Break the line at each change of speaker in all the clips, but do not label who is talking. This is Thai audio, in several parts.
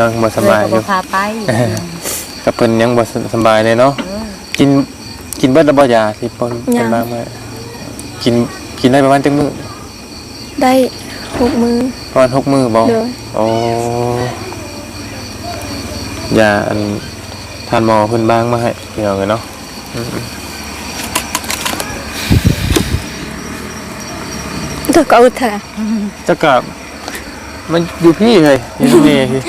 นอนบ่สบายอ
เล
ยู่
ก็พาไป
กับเพิ่นยังบ่สบายเลยเนาะ
เออ
กินกินเบิดแล้วบ่ยาที่เพิ่นเป็นบ้างมากินกินได้ประมาณจักมื้อ
ได้หกมือ
ประมาณ6มื้อบ่
เด้อ
โอ้ยาอันทานหมอเพิ่นบ้างมาให้พี่น้องเนาะอืม
ตัวก็อุทา
จะกลับมันอยู่พี่เลยอยู่ที่นี่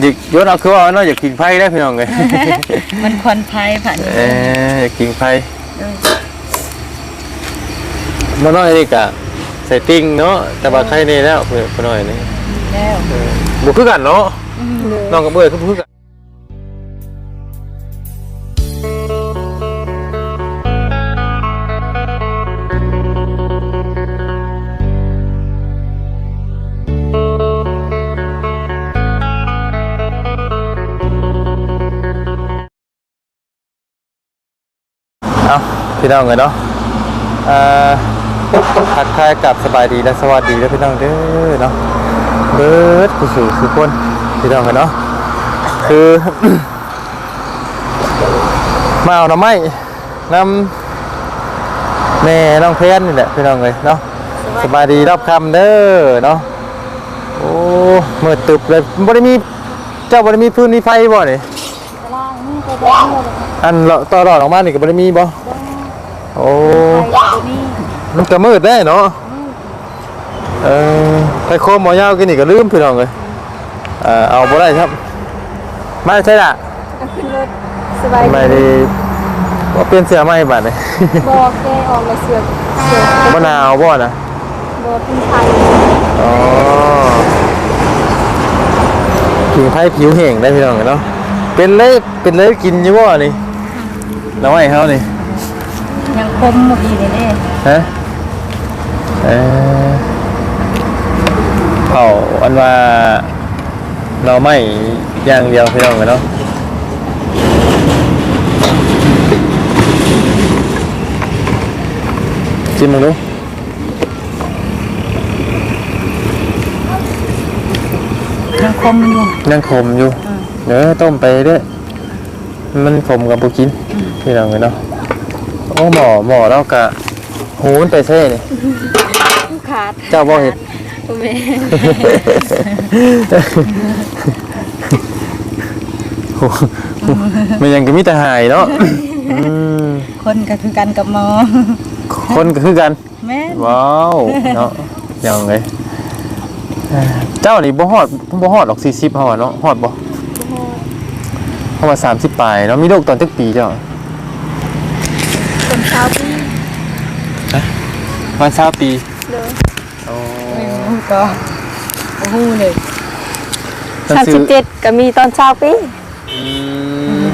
อยากยศเอาคือว่าเนาะอยากกินไผ่ได้พี่น้องเลย
มันควันไผ่ผ่าน
เอออยากกินไผ่
เออ
มาน้อยนี่กะใส่ติ้งเนาะแต่ว่าไข่นี่แล้วเพื่อนมาน้อยนี่
แล้ว
เออบุคือกันเนาะ
เลย
น้องกับเบื่อคือคือกัน เอาพี่น้องเลยเนาะเอ่อทักทายกับสบายดีและสวัสดีแล้วพี่น้องเด้อเนาะเบิร์ดกูสู่คือคนพี่น้องกันเนาะคือ มาเอาหน่อไม้นำแม่น้องเพนนี่แหละพี่น้องเลยเนาะสบายดีรับคำเด้อเนาะโอ้มืดตึบเลยบ่ได้มีเจ้าบ่ได้มีพื้นมีไฟบ่นี่ อันเลาะต่อรอดออกมานี่ก็บ่ได้มีบ่โอ้มันก็มืดได้เนาะเออไปโคมหมอยาวกินนี่ก็ลืมพี่น้องเลยเออเอาบ่ได้ครับไม่ใช่ละ
ขึ้นรถสบาย
ไม่ได้ว่าเปลี่ยนเสื้อใหม่บัดนี่
บอกแกออกมาเสือกเสือก
บ่หนาวบ่นะ
บอกเป็นไทย
อ๋อผิวไทยผิวแห้งได้พี่น้องเนาะ เป็นเลยเป็นเลยกินอยู่บ่นี่น้อยเฮานี่
ยังคมเมื่อกี้นี่เด้
ฮะเออเผาอันว่าเราไม่อย่างเดียวพี่น้องเนาะชิมมึงดู
ยังคมอยู่
ยังขมอยู่ เดี๋ยวต้มไปเรื่อยมันขมกับบุกินพี่น้องเลยเนาะโอ้หมอหมอแล้วกะหูมันไปเซ่นี่
ขาด
เจ้าบ่เห็ด
แม่
โอ้โหมันยังก็มีแต่หายเนาะอืม
คนก็คือกันกับหมอ
คนก็คือกัน
แม่น
ว้าวเนาะยังไงเจ้านี่บ่ฮอดบ่ฮอดหรอก40เฮาอะเนาะฮอดบ่ เพราะว่า30ปลายเนาะมีลูกตอนตึกปีเจ้า
คนเช้าปี
วัน20ปี
เลย
โอ้
ไม่รู้ก็โอ้โหเลย
สามสิบเจ็ดก็มีตอนเช้าปี
อืม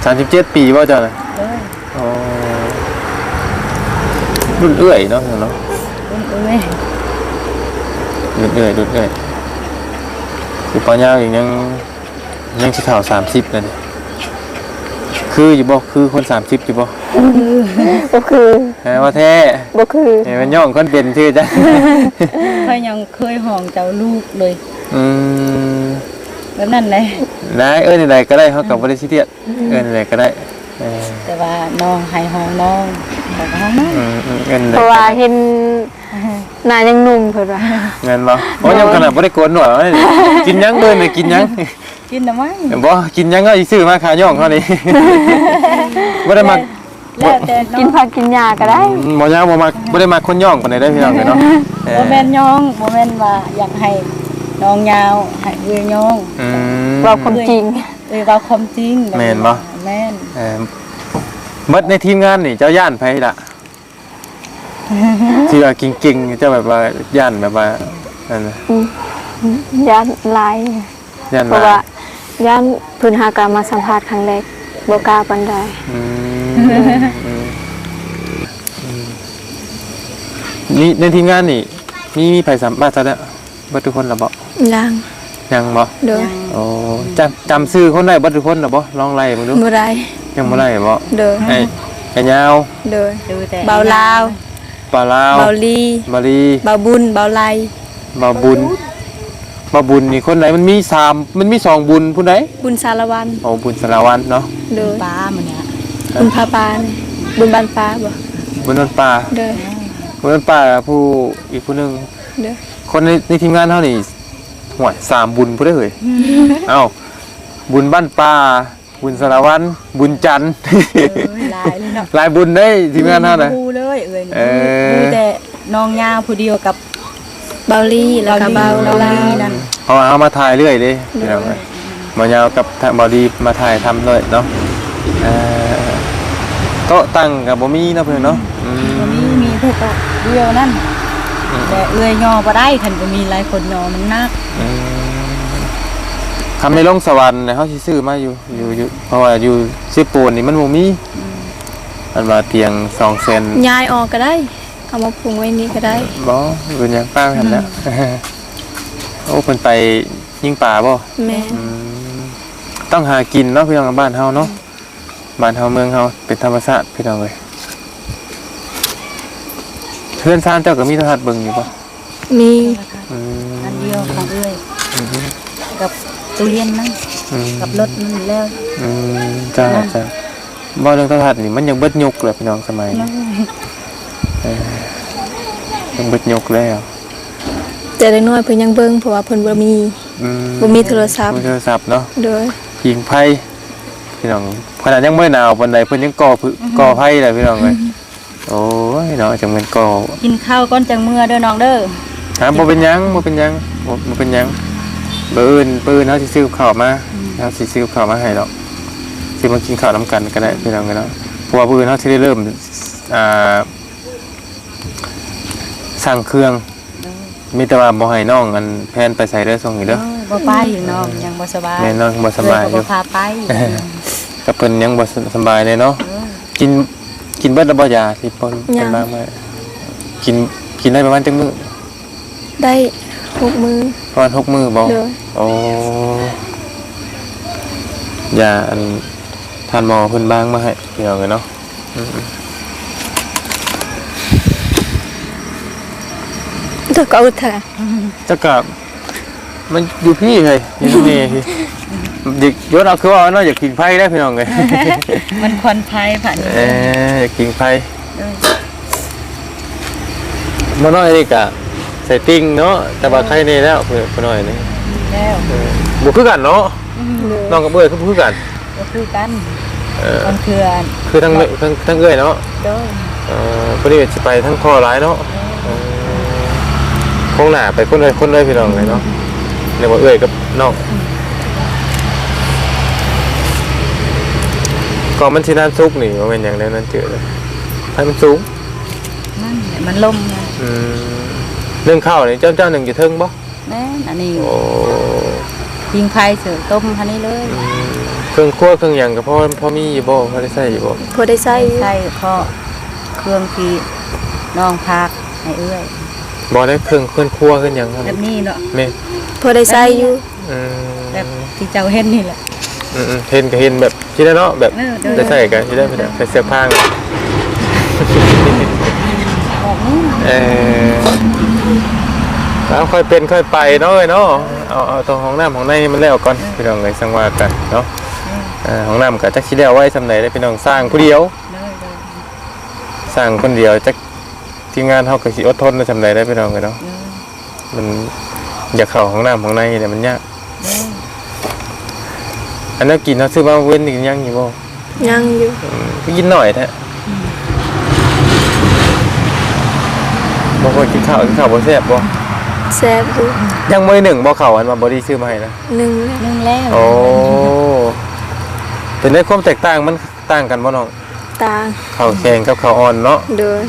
37ปีบ่เจ้าน่ะ
เออ
อ๋อรุ่นเอื้อยเนาะเนาะ
เอ้ย
รุ่นเอื้อยรุ่นเอื้อยคือปอยาวอีกยังยังสิเข้า30แล้วนี่ คืออยู่บ่คือคน30อยู่บ่
ก็คือ
แหมว่าแท้
ก็คือ
เห็นมันย่องคนเป็นชื่อจ้ะ
เขายังเคยห้องเจ้าลูกเลย
อืม
แล้วนั่นเลย
นายเอิ้นอะไรก็ได้เขากับบริษัทเทียดเอิ้นอะไรก็ได้เออ
แต่ว่าน้องให้ห้องน้องบอกห้องน้อง
อืมอืมเอิ้นอะไร
เพราะว่าเห็นหน้ายังหนุ่มเพิ่นว่า
เงินบ่โอ้ยังขนาดบ่ได้โกนหนวดเอ้ยกินหยังเบิ่นน่ะกินหยัง
กินทำไม
บ่กินหยังก็อีซื้อมาขาย่องเขานี่บ่ได้มา
แล้วแต่
กิน
เนาะ
ผักกินหญ้าก็ได้
บ่ยาวบ่มาบ่ได้มาคนย่องปานใดได้อพี่น้องเนาะเอ
โม
อ
เมนย่องโมเมนว่าอยากให้น้องยาวให้เวียย่อง
อืม
เราความจริง
เอ้ยเราความจริง
แม่นบ่
แม่น
เออเบิดในทีมงานนี่เจ้าย่านไผล่ะที่ว่าเก่งๆเจ้าแบบว่าย่านแบบว่านั่นน่ะ
ย่านลาย
ย่าน
เพราะ
ว่า
ว่า ย่านเพื้นหากามาสัมภาษณ์ครั้งแรกบ่กล้าปานใด
อืมอืมอืมนี่ในทีมงานนี่มีมีไผสัมภาษณ์ซะแล้วเบ่ทุกคนล่ะบ่
ยัง
ยังบ่
โดย
โอ้จำจำชื่อคนได้บ่ทุกคนล่ะบ่ลองไล่มึงดู
บ่ได้
ยังบ่ได้บ่
โดย
ไอ้ไอ้ยาว
โดย
ดูแต่
เบาลาว
ปลาลาว
เบาลี
บาลี
เบาบุญเบาไล
บาบุญ มาบุญนี่คนไหนมันมีสามมันมีสองบุญผู้ใด
บุญสารวัน
โอ้บุญสารวันเนาะ
โดย
ป้ามันเนี่ย
บุญพาปานบุญบานฟ้าบ่
บุญนนป่า
โดย
บุญนนป่าผู้อีกผู้หนึง
โดย
คนในในทีมงานเท่านี่ห่วยสามบุญผู้ได้เลยเอ้าบุญบ้านป่าบุญสารวันบุญจันทร์
เอ้ยหลายเลยเนาะ
หลายบุญได้ทีมงานเท่านะ
ดูเลยเอ้ย
เออ
ดูแต่น้องยาวผู้เดียวกับ
เบาลี่แล้วก็เบา
เรา
ลา
ลี
ว
นั่น
เอาเอามาถ่ายเรื่อยเลยพี่น้องเอ้ยหมอยาวกับทางบอดีมาถ่ายทำเลยเนาะเอ่อโต๊ะตั้งกับบ่มีเนาะเพื่อนเนาะอืม
วันนี้มีแค่โต๊ะเดียวนั่นแต่เอ้ยยอบ่ได้คันก็มีหลายคนยอมันนัก
อืมคำในลงสวรรค์เนี่ยเขาสิซื้อมาอยู่อยู่อยู่เพราะว่าอยู่ซื้อปูนนี่มันบ่มีมันมาเตียงสองเซน
ย้ายออกก็ได้ เอามาปรุงไว้นี่ก็ได้
บ่อื่นหยังป้ากันแล้วโอ้เพิ่นไปยิงป่าบ่
แม่
อืมต้องหากินเนาะพี่น้องบ้านเฮาเนาะบ้านเฮาเมืองเฮาเป็นธรรมชาติพี่น้องเอ้ยเพื่อนซ่านเจ้าก็มีโทรทัศน์เบิ่งอยู่บ่
มี
อืม
อันเดียวของเอ้ยกับตู้เย็นนั่น
อืม
กับรถนั่นแล้ว
อืมจ้าจ้าบ่เรื่องโทรทัศน์นี่มันยังเบิดยุคเลยพี่น้องสมัยนี้ ยัง เบิดยุคแล้ว
แต่เด็กน้อยเพิ่นยังเบิ่งเพราะว่าเพิ่นบ่มี
อืม
บ่มีโทรศัพท์
บ่มีโทรศัพท์เนาะ
โดย
ยิงไพ่พี่น้องขนาดยังไม่หนาวปานใดเพิ่นยังก่อพึ่ก่อไพ่เลยพี่น้องเลยโอ้ยเนาะจังเป็นก่อ
กินข้าวก้อนจังเมื่อเด้อน้องเด้อ
ฮะบ่เป็นหยังบ่เป็นหยังบ่บ่เป็นหยังเบิ่อื่นเบิ่อื่นเฮาสิซื้อข้าวมาเฮาสิซื้อข้าวมาให้ดอกสิมากินข้าวนํกันก็ได้พี่น้องกันเนาะเพราะว่าเบิ่อื่นเฮาสิได้เริ่มอ่า สั่งเครื่องมีแต่ว่าบ่ให้น้องอันแพนไปใส่เด้อส่งอีกเด้อ
เออบ่ไปน้องยังบ่สบาย
แม่น้องบ่สบายอ
เอ้
ยู่
ก็บ่พาไป
กับเพิ่นยังบ่สบายเลยเนาะ
เออ
กินกินเบิดแล้วบ่ยาที่เพิ่นเป็นบ้างไหมกินกินได้ประมาณจังมื้อ
ได้หกมือ
ประมาณหกมื้อบ่
โดย
โอ้ยาอันทานหมอเพิ่นบ้างมาให้พี่น้องกันเนาะ อืม
เก็เอาเถอะ
จักกะมันอยู่พี่เฮ้ยอยู่นี่เด็กยศเอาคือว่าเนาะอยากกินไผ่ได้พี่น้องเลย
มันควันไฟผ่าน
เอออยากกินไผ่
เออ
บ่น้อยนี่กะใส่ติ่งเนาะแต่ว่าไข่นี่แล้วพิ่น้อยนี่
แล้ว
บ่คือกันเนาะน้องกับเอ้ยคือบ่คือกัน
ก็คือกัน
เออ
มันคืออัน
คือทั้งทั้งทั้งเอ้ยเนาะ
โดย
เออพอดีสิไปทั้งคอร้ายเนาะ งหน้าไปคนเลยคนเลยพี่น้องเลยเนาะเรียกว่าเอ้ยกับน้องก่อนมันสิน้ำซุกนี่ว่าเป็นอย่างนั้นนั่นเจอเลยให้มันสูง
นั่นแหละมันลมไง
อืมเรื่องข้าวนี่เจ้าเจ้าหนึ่งจะเทิงบ่
แม่นอันนี้
โอ้
ยิงไฟเสือต้มพันนี้เลย
อืมเครื่องครัวเครื่องหยังก็พอพอมีอยู่บ่พอได้ใส่อยู่บ่
พอได้ใช้อยู่
ใส่ข้อเครื่องที่น้องพักให้เอื้อย
บ่ได้เครื่องเครื่องครัวเครื่องหยังครับ
แบบนี้เนาะ
แม่
พอได้ใช้อยู่
อืม
แบบที่เจ้าเห็นนี่แหละ
อืมๆเห็นก็เห็นแบบที่ได้เนาะแบบ
เออเดิน
ได้ใส่กันที่ได้ไปได้ใส่เสื้อผ้า
แบบนี้
เออแล้วค่อยเป็นค่อยไปเนาะเอ้ยเนาะเอาเอาตรงห้องน้ำของในมันแล้วก่อนพี่น้องเลยสังว่ากันเนาะเอ่าห้องน้ำกับจักชิแล้วไว้สำไหนได้พี่น้องสร้างผู้เดียว
เลยเลย
สร้างคนเดียวจัก ทีมงานเฮาก็สิอดทนในสำไหนได้พี่น้องเลยเนาะ
เลย
มันอยากเข้าห้องน้ำของในเนี่ยมันยาก
เลย
อันนั้นกินเฮาซื้อมาเว้นอีกยังอยู่บ่
ยังอยู่
อืมก็กินหน่อยแท้บางคนกินข้าวกินข้าวบ่แซ่บบ่
แซ่บอยู่
ยังมื้อหนึ่งบ่เข้าอันว่าบ่ได้ซื้อมาให้นะ
หนึ่งแล้ว
นึ่งแล้ว
โอ้เป็นได้ความแตกต่างมันต่างกันบ่น้อง
ตาง
ข้าวแข็งกับข้าวอ่อนเนาะ
โดย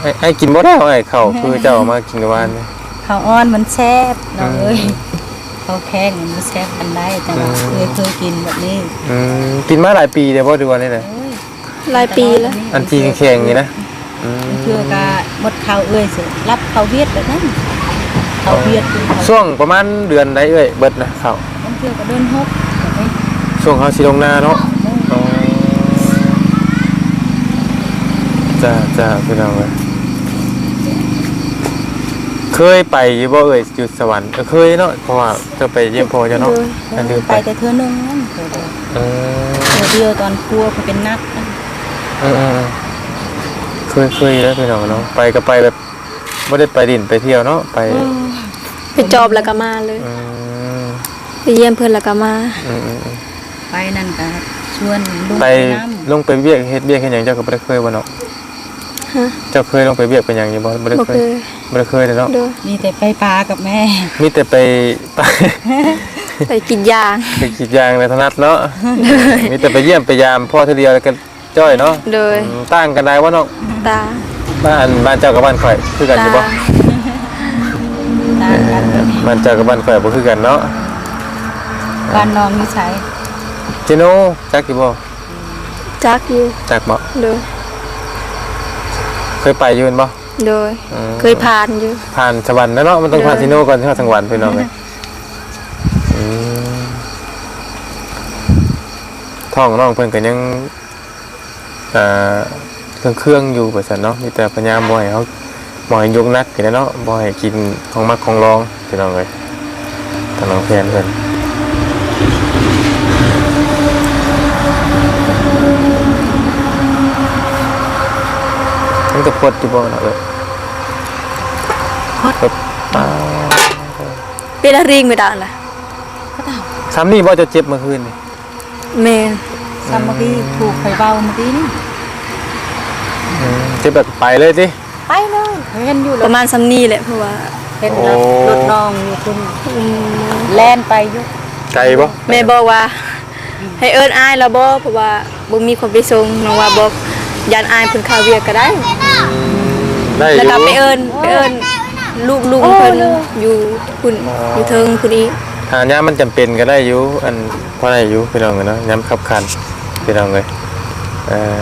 ไอ้ไอ้กินบ่ได้ไอ้ข้าวคือเจ้าเอามากินกับหวานนี่
ข้าวอ้อนมันแซ่บน้องเอ้ยข้าวแข้งมันแซ่บมันได้แต่ว่าเคยเคยกินแบบนี้
อืมกินมาหลายปีแล้วบ่ดูว่านี่แหละ
เอ้ย
หลายปีแล้ว
อันที่แข็งๆนี่นะอืม
เพื่อกะหมดข้าวเอ้ยสิรับข้าวเวียดแบบนั้นข้าวเวียดคือข้าว
ช่วงประมาณเดือนใดเอ้ยเบิดนะข้าว
มันเพื่อก็เดินฮกแบบนี้
ช่วงเฮาสิลงนาเนาะอ๋อจ้าจ้าพี่น้องเอ้ย เคยไปอยู่บ่เอ่ยจุดสวรรค์เออเคยเนาะเพราะว่าจะไปเยี่ยมพ่อเจ้าเนาะอันเดียว
ไป
ไป
แต่เธอหนึงนั่นเธอเดียว
เออ
เธอเดียวตอนครัวเขาเป็นนักนั่น
เออเออเออเคยเคยแล้วพี่น้องเนาะไปก็ไปแบบไม่ได้ไปดินไปเที่ยวเนาะไป
ไปจอบแล้วก็มาเลย
อืม
ไปเยี่ยมเพิ่นแล้วก็มา
อืมอืมอืม
ไปนั่นก็ชวนลุง
ไป
ไปน้ำ
ลงไปเวียกเฮ็ดเวียกเฮ็ดหยังเจ้าก็บ่ได้เคยบ่เนาะ
ฮะ
เจ้าเคยลงไปเวียกเป็นหยังอยู่บ่บ่ได้
บ่
เค
เค
ย
ย
บ่ได้เคยเลยเนาะ
โดย
มีแต่ไปปลากับแม่
มีแต่ไปไป
ไปกินยาง
ไปกรีดยางในถนัดเนาะ มีแต่ไปเยี่ยมไปยามพ่อเทื่อเดียวแล้วก็จ้อยเนาะ
โดย
อืมต่างกันได้ว่าเนาะ
ตา
บ้านบ้านเจ้ากับบ้านข่อยคือกันอ
ตา
ยู่บ่
ต่างกัน
บ้านเจ้ากับบ้านข่อยบ่คือกันเนาะ
บ้านน้องนิสัย
เจโนจักอยู่บ่
จักอยู่
จักบ่
โดย
เค ยไปอยู่แม่นบ่
โดย
อืม
เคยผ่านอยู่
ผ่านสวรรค์แล้วเนาะมันต้องผ่านซิโนก่อนที่เข้าสังวรรค์พี่น้องเอ้ยอืมท้องน้องเพิ่นก็ยังอ่าเครื่องเครื่องๆอยู่ว่าซั่นเนาะมีแต่พยายามบ่ให้เขาบ่ให้ยกนักกินเนาะบ่ให้กินของมักของรองพี่น้องเอ้ยทางน้องแฟนเพิ่น มันก็พดอยู่บ่เนาะเอ้ยพดอ่า
เป็นอะริงไม่ได้ล่ะ
ซ้ำนี่บ่จะเจ็บเมื่อคืนนี่
แม่น
ซ้ำเมื่อกี้ถูกไฟเบาเมื่อกี้นี่
เจ็บแบบไปเลยสิ
ไปเลยเห็นอยู่
ป
แล้ว
ระมาณซ้ำนี้แหละเพราะว่า
เห็น
โอ้
รถรถน้องอยู่คุณ
อืม
แล่นไปอยู่
ไกลบ่
แม่บอกว่า ให้เอิ้นอายแล้วบ่เพราะว่าบ่มีคนไปส่งน้องว่าบอก ยันอายเพิ่นเข้าเวียกก็ได้
ได้อ
แล้ว
ยู่
ก็ไปเอิ้นไปเอิ้นลูกลุงเพิ่นอยู่คุณอยู่เทิงคุณอีก
หายามมันจำเป็นก็ได้อยู่อันพอได้อยู่พี่น้องเอ้ยเนาะยามขับคันพี่น้องเอ้ยเอ่อ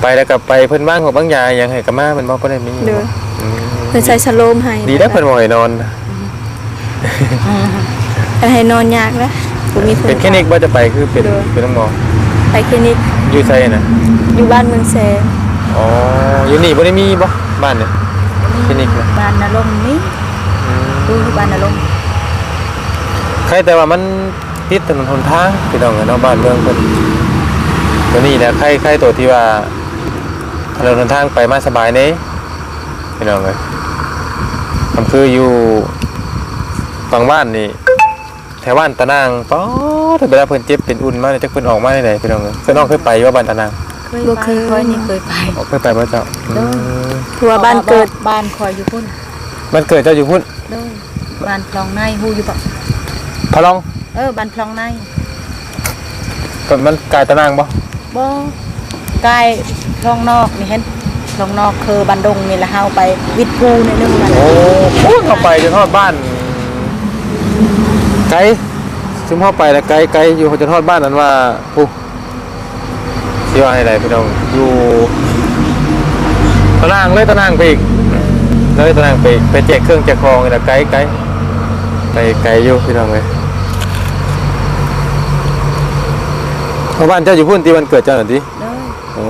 ไปแล้วก็ไปเพิ่นบ้างของบางยายังให้ก็มามันบ่บ่ได้มี
เด้อ
อืม
เพิ่นใส่สโลมให้
ดีแล้วเพิ่นบ่ให้นอน
ก็ให้นอนยากนะบ่มีคน
เป็นแค่นี้บ่จะไปคือเป็น
เด้อ
เป็นต้องหมอ
ไปคลินิก
อยู่ไสน่ะ
อยู่บ้านเมืองแสน
อ๋ออยู่นี่บ่ได้มีบ่บ้านเนี่ยคลินิกน่ะ
บ้านนรงค์นี่
อืม
ดูอยู่บ้านนรงค์
ใครแต่ว่ามันติดถนนหนทางพี่น้องเนาะบ้านเมืองเพิ่นตัวนี้แหละใครใครตัวที่ว่าถนนหนทางไปมาสบายเด้พี่น้องเอ้ยคำคืออยู่ฝั่งบ้านนี่ แถวบ้านตะนางป๊อดถ้าเวลาเพิ่นเจ็บเป็นอุ่นมาเนี่ยจักเพิ่นออกมาได้ไหนพี่น้องเอ้ยเพิ่นน้องเคยไปอยู่ว่าบ้านตะนาง
เคยไปคอยนี่เคยไป
ออกเคยไปบ่เจ้าอืม
เพราะว่าบ้านเกิด
บ้านคอยอยู่พุ่น
มันเกิดเจ้าอยู่พุ่น
เด้อบ้านพลองในฮู้อยู่ปะ
พะลอง
เออบ้านพลองใน
ก็มันกลายตะนางบ่
บ่ใกล้คลองนอกนี่เห็นคลองนอกคือบันดงนี่ละเฮาไปวิทย์ภูในนึงมัน
โอ้โหเข้าไปจนทอดบ้าน ไกลซึมเข้าไปแล้วไกลไกลอยู่จนทอดบ้านนั้นว่าผู้ที่ว่าให้ไรพี่น้องอยู่ตะนางเลยตะนางไปอีกเลยตะนางไปอีกไปแจกเครื่องแจกของนี่แหละไกลไกลไปไกลอยู่พี่น้องเลยเพราะบ้านเจ้าอยู่พุ่นตีวันเกิดเจ้าหน่อยดิ
เด้อ
โอ้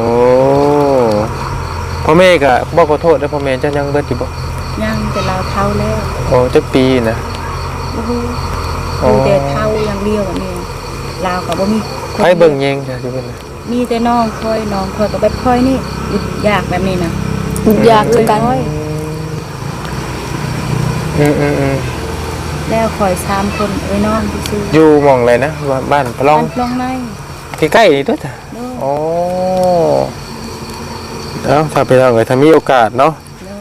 พ่อแม่ก็บอกขอโทษนะพ่อแม่เจ้ายังเบิดอยู่บ่
ยังแต่เราเท่าแล้ว
โอ้จักปีนะ
โอ้โห
โอ้
มีแต่เท่าอย่างเดียวอันนี้ลาวก็บ่มีคน
ไผเบิ่งแยงจ้ะสิเพิ่นน่ะ
มีแต่น้องคอยน้องคอยก็แบบคอยนี่อยากแบบนี้นะ
ยากคือกัน
คอย
อืมอืมอืม
แล้วคอยสามคนเอ้ยน้องที่ซื้อ
อยู่หม่องอะไรนะบ้านบ้านพะลอง
บ้านพลองใน
ใกล้ๆนี่ตัวจ้ะ
เด้อ
โอ้เอ้าถ้าพี่น้องเอ้ยถ้ามีโอกาสเนาะ
เด้อ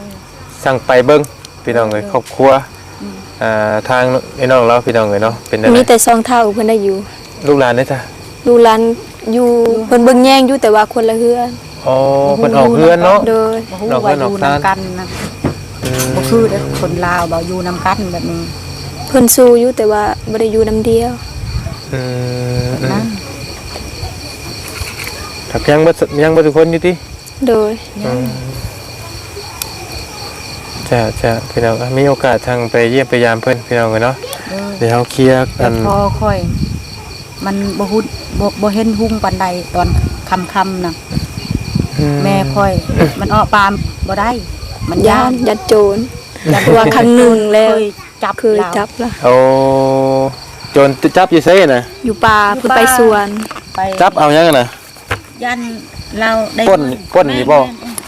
สั่งไปเบิ่งพี่น้องเอ้ยครอบครัว
อืม
อ่าทางไอ้น้องเราพี่น้องเอ้ยเนาะเป็นอะไร
มีแต่ซองเท่าเพิ่นได้อยู่
ลูกหลานได้อจ้ะ
ดูร้านอยู่เพิ่นเบิ่งแย่งอยู่แต่ว่าคนละเฮือน
อ๋อเพิ่นออกเฮือนเนาะ
โดย
บ่ฮู้
เราก็
ว่าอน
อก
ยู่
ซ่าน
นำกันนะ
อืม
บ่คือเด้อคนลาวบ่อยู่นำกันแบบนี้
เพิ่นสู้อยู่แต่ว่าบ่ได้อยู่นํเดียว
อืมอื
นั่
ม
น
ถ้ายังบ่ยังบ่ทุกคนอยู่ติ
โดย
ยัง
จะจะพี่น้องอะมีโอกาสทางไปเยี่ยมไปยามเพิ่นพี่น้องกันเนาะ
เด้อ
เดี๋ยวเขาเคลียร์
แต่
กัน
พอค่อย มันบ่ฮู้บ่บ่เห็นหุ่งปานใดตอนค่ำๆน่ะ
อื
แม่ค่อย มันออกปามบ่ได้ มัน
ย่า
ย่านน
ยัดโจรเพราะว่าครั้งหนึ่งแล้ว
เคยจับ
เคย
เรา
จับละ
โอ้โจนจับอยู่ไสน่ะ
อยู่ป่าเพิ่นไปสวน
ไป
จับเอายังน่ะ
ยันเราได้
ก้นก้นนี่บ่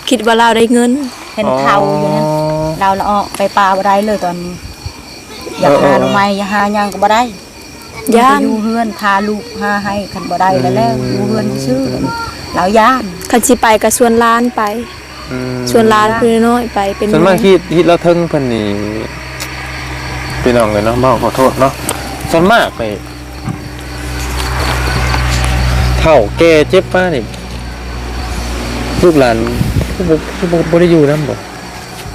คิดว่าเราได้เงิน
เห็นเทาอยู่นั้น เราละออกไปปลาบ่ได้เลยตอนนี้ อยาก
เออเอ
หา
อ
ลงไม้อยากหาหยังก็บ่ได้
ย่าน
ไปอยู่เฮือนพาลูกหาให้คันบ่ได้แล้วแล้วอยู่เฮือนซื่อๆเราย่าน
คันสิไปก็ชวนหล้านไป
อืม
ชวนหล้านคือน้อยไปเป็น
ส่วนมากที่ที่เราเทิงเพิ่นนี่พี่น้องเลยเนาะมาขอโทษเนาะส่วนมากไปเฒ่าแก่เจ็บมานี่ลูกหลานผู้บ่ผู้บ่บ่ได้อยู่นำบ่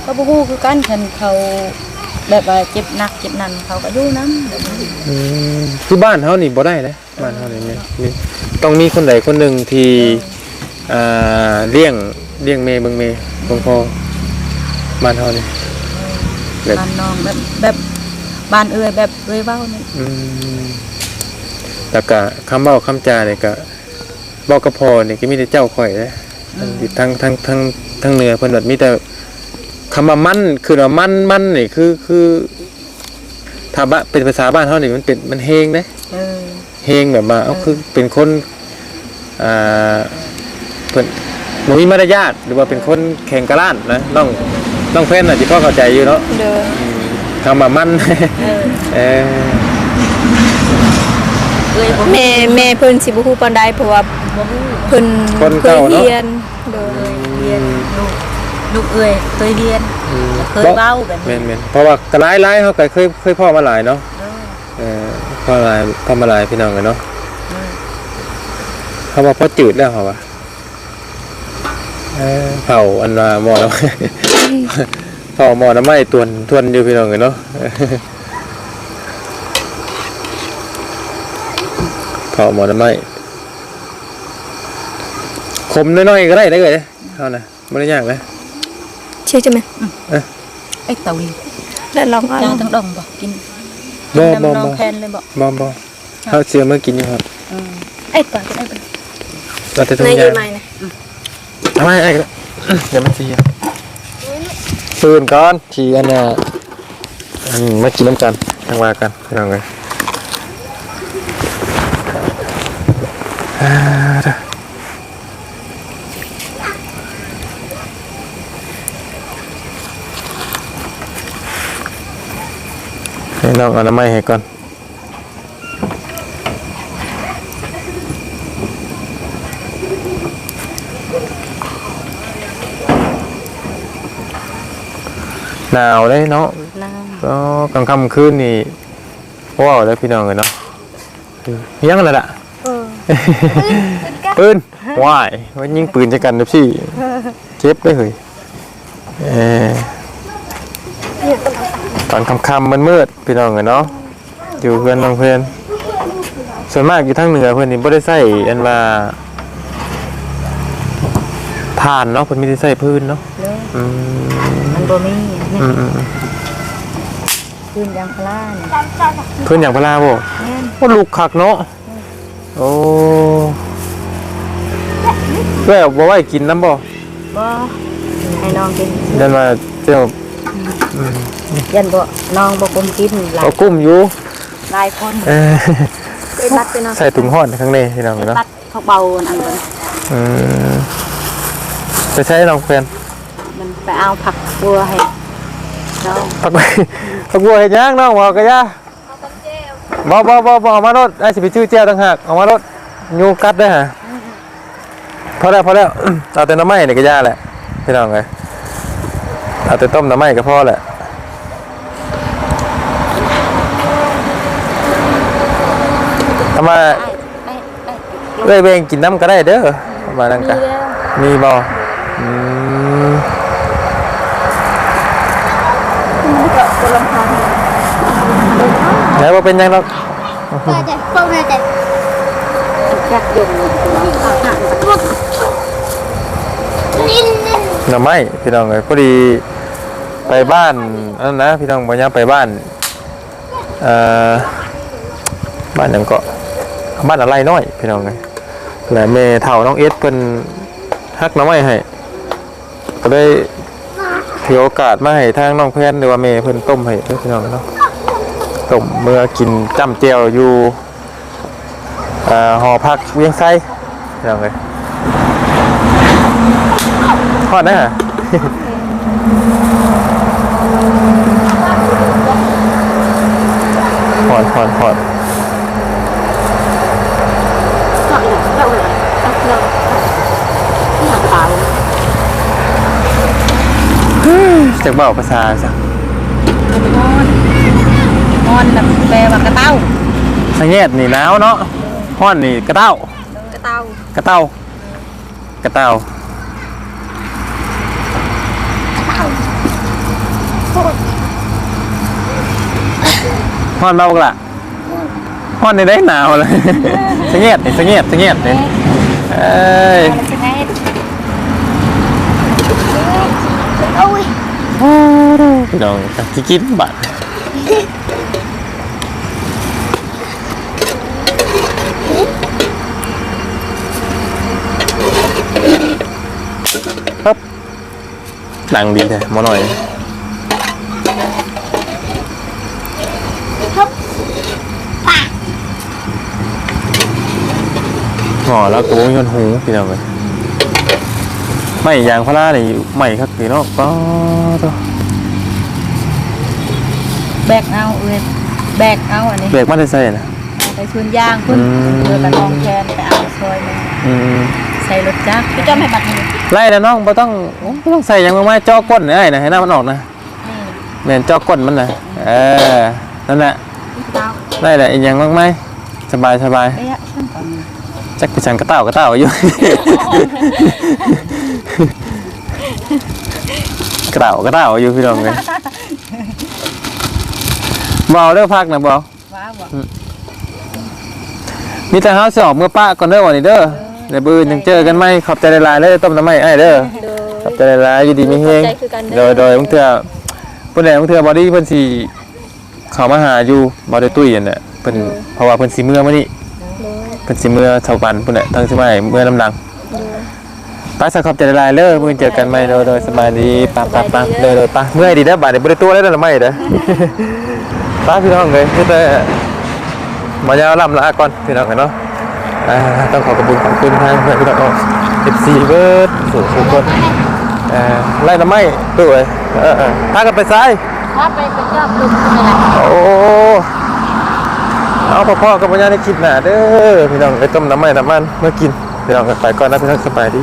ก็บ่ฮู้คือกันคันเขาแบบว่าเจ็บหนักเจ็บนั่นเขาก็อยู่นำ
อืมคือบ้านเฮานี่บ่ได้นะบ้านเฮานี่แม่มีต้องมีคนใดคนหนึ่งที่อ่าเลี้ยงเลี้ยงแม่เบิ่งแม่เบิ่งพ่อบ้านเฮานี่ แบบ
บ้านน้องแบบแบบบ้านเอื้อยแบบเอื้อยเว้านี่
อืมแล้วก็คำเว้าคำจาเนี่ยก็บอกกับพ่อนี่ก็มีแต่เจ้าข่อยนะทั้งทั้งทั้งทั้งเหนือเพิ่นว่ามีแต่ คำว่ามันคือว่ามันมันนี่คือคือถ้าบะเป็นภาษาบ้านเฮานี่มันเป็นมันเฮงเด้
เออ
เฮงแบบว่าเอาคือเป็นคนอ่าเพิ่นบ่มีมารยาทหรือว่าเป็นคนแข่งกระล้านนะน้องน้องเพิ่นน่ะสิพอเข้าใจอยู่เนาะ
เด้อ
คำว่ามัน
เออ
เออ
เอื้อยบ่
แม่แม่เพิ่นสิบ่ฮู้ปานใดเพราะว่า
บ่ฮู้
เพิ่น
คน
เคย
เก่าเนาะ
เรียนเด้อ
เรียนลูก ลูกเอื้อยเคยเรียน
อืม
เคยเว้าแบบ
แม่
นี้
นแม่นเพราะว่ากระไรไรเขาก็เคยเคยพ่อมาหลายเนาะ
เออ
เออพ่อหลายพ่อมาหลายพี่น้องกันเนาะเขาบอกพ่อจืดแล้วเหรอวะเออเผาอันว่าหมอแล้วเผาหมอน้ำไม้ตวนทวนอยู่พี่น้องกันเนาะเผาหมอน้ำไม้คมน้อยๆก็ได้ได้เลยเอานะไม่ได้ยากนะ
เชื่อจังไหม
ไอ้เต่า
แล้วลองเอา
ย่างทั้งดองบ่กิน
บ่
กิน
บ่
น้ำน้อง
บ่
แพนเลยบ่
บ่บ่เขาเชื่อเมื่อกินอยู่ครับ
อืมไอ้ก่อนไอ้ก่อน
เราจะ
ใน
ทำ
อี
ยา
ไม้นะ
ทำไมไอ้ก็เดี๋ยวมันเสียปืนก่อนทีอันน่ะอืมมากินน้ำกันทางว่ากันพี่น้องเลยอ่าเด้อ ให้น้องเอาน้ำไม้ให้ก่อนหนาวเลยเนาะ
น้
ก็กลางค่ำคืนนี่ว้าวแล้วพี่น้องเลยเนาะยังอะไรล่ะปืนว้ายว่ายิงปืนจะกันนะพี่เจ็บเลยเฮ้ยเออ ตอนค่ำๆมันมืดพี่น้องเลยเนาะอยู่เพื่อนน้องเพื่อนส่วนมากอยู่ทางเหนือเพื่อนนี่ไม่ได้ใส่อันว่าทานเนาะเพิ่นไมแต่ได้ใส่พื้นเนาะำ
เลย
อืม
มันบ่มีนี่
อืมอืมอืม
คืนยางพลานี่
เพื่อนอย่างพลาบ่
แม่น
ว่าลูกคักเนาะโอ้แล้วบ่ไว้กินน้ำบ่
บ่ให้น้องกิน
ยันมาเจ้า
ยันบ่น้องบ่กลมกินหลาย
เอากุ้มอยู่
หลายคน
เออ
ไปบัดไปเนาะ
ใส่ถุงห่อนข้างในพี่น้องเนาะ
ตัดเขาเบาอันนั้น
อืมจะใช้น้องแฟน
มันไปเอาผักบัวให้น้อง
พักพักบัวเฮ็ดหยังน้องบอกกะยาบ่บ่บ่บ่เอามารถไอ้สิไปชื่อแจ้วต่างหากเอามารถยูกัดได้อฮะพอแล้วพอแล้วเอาแต่น้ำไม้นี่ก็ยาแหละพี่น้องเอ้ย เอาแต่ต้มน้ำไม้ก็พอแหละเอามา
ไอ้ไอ้
เอ้ยเบงกินน้ำก็ได้เด้อเอามานั่ง
มี
กัน
แล้ว
มีบ่อืมแล้วว่าเป็นยังหรอก
จักยม
หน่อไม้พี่น้องเอ้ยพอดี ไปบ้านนนั้นนะพี่น้องบ่ยาไปบ้านเอ่อบ้านหยังเกาะบ้านอะไรน้อยพี่น้องเอ้ยแล้วแม่เฒ่าน้องเอสเพิ่นฮักหน่อไม้ให้ก็เลยแถถือโอกาสมาให้ทางน้องแพนหรือว่าเมย์เพิ่นต้มให้เด้อพี่น้องเนาะต้มเมื่อกินจ้ำเจียวอยู่อ่าหอพักเวียงไซพี่น้องเลยทอดนะฮะ หอดหอดหอดจากเบาภาษาจ้ะมอน
มอนแบบแปลว่ากระเต้า
สังเกตนี่หนาวเนาะฮ้อนนี่กระเต้า ก
ระเต้าก
ระเต้ากระเต้า ฮ้อนเบากละฮ้อนในได้หนาวเลยสังเกตนี่สังเกตสังเกตนี่เอ้ย
ใช่ไหม
พี่น้องจะกินบัตรครับดังดีแท้หมาหน่อย หงอแล้วกูยนหูพี่น้องเลยไม่ยางพารานี่ใหม่ครับพี่น้องก็ตัว
แบกเอาเอ้ยแบกเอาอันนี้
เบรกมันได้ใส่นะ
เอาไปชวนย่างคุณ
อืม
เออกระนองแทนไปเอาซอยมา
อืม
ใส่รถจักรพี่จอมให้บัตรนี้
ไล่นะน้องบ่ต้องบ่ต้องใส่หยังมากมายจ่อก้นเอ้ยนะให้หน้ามันออกนะ
นี่
แม่นจ่อก้นมันนะเออนั่นแหละ
เต้า
ไล่แหละอีกอย่างมากมายสบายสบาย
เอ๊ะช่างก่อนนะ
จักไปสั่งกระเต้ากระเต้าอยู่กระเต้ากระเต้าอยู่พี่น้องเลยเบาเด้อพักนะเบา
ว้าวบ่
มีแต่เฮาสิออกเมื่อป้าก่อนเด้อวันนี้เด้อเดี๋ยวบื้อยังเจอกันไหมขอบใจหลายๆเลยต้มน้ำไม้ไอ้เด้อ
โด
ขอบใจหลายๆอยู่ดีมีเฮง
ขอบใจคือกันเด้
โด
อ
ยโดยบางเทื่อเพิ่นแหละบางเทื่อบอดี้เพิ่นสิเข้ามาหาอยู่บ่ได้ตุ้ยนั่นแหละเพิ่นเพราะว่าเพิ่นสิเมื่อมื้อนี้
โดย
เพิ่นสิเมื่อชาวบ้านพุ่นแหละทั้งสิมาให้เมื่อน้ำดังไปสักขอบใจหลายๆเด้อมื้อเจอกันใหม่โดยโดยสบายดีปะปะปะโดยโดยปะเมื่อยดีเด้อบาดนี้บ่ได้ตัวเลยเด้อละไม่เด้อไปพี่น้องเอ้ยคือแต่มายาวลำลาก่อนพี่น้องเนาะอ่าต้องขอขอบคุณขอบคุณทางเพื่อนพี่น้อง FC เบิร์ดสู่ทุกคนเอ่อไล่ละไม่ตู้เอ้ยเออเออพากันไปซ้าย
ถ้าไปเป็นยอดลุงใช่ไหมล่ะ
โอ้ เอาพ่อๆกับพ่อญาในคลิปหนาเด้อพี่น้องไปต้มน้ำมันน้ำมันเมื่อกินพี่น้องกันไปก่อนนะพี่น้องสบายดี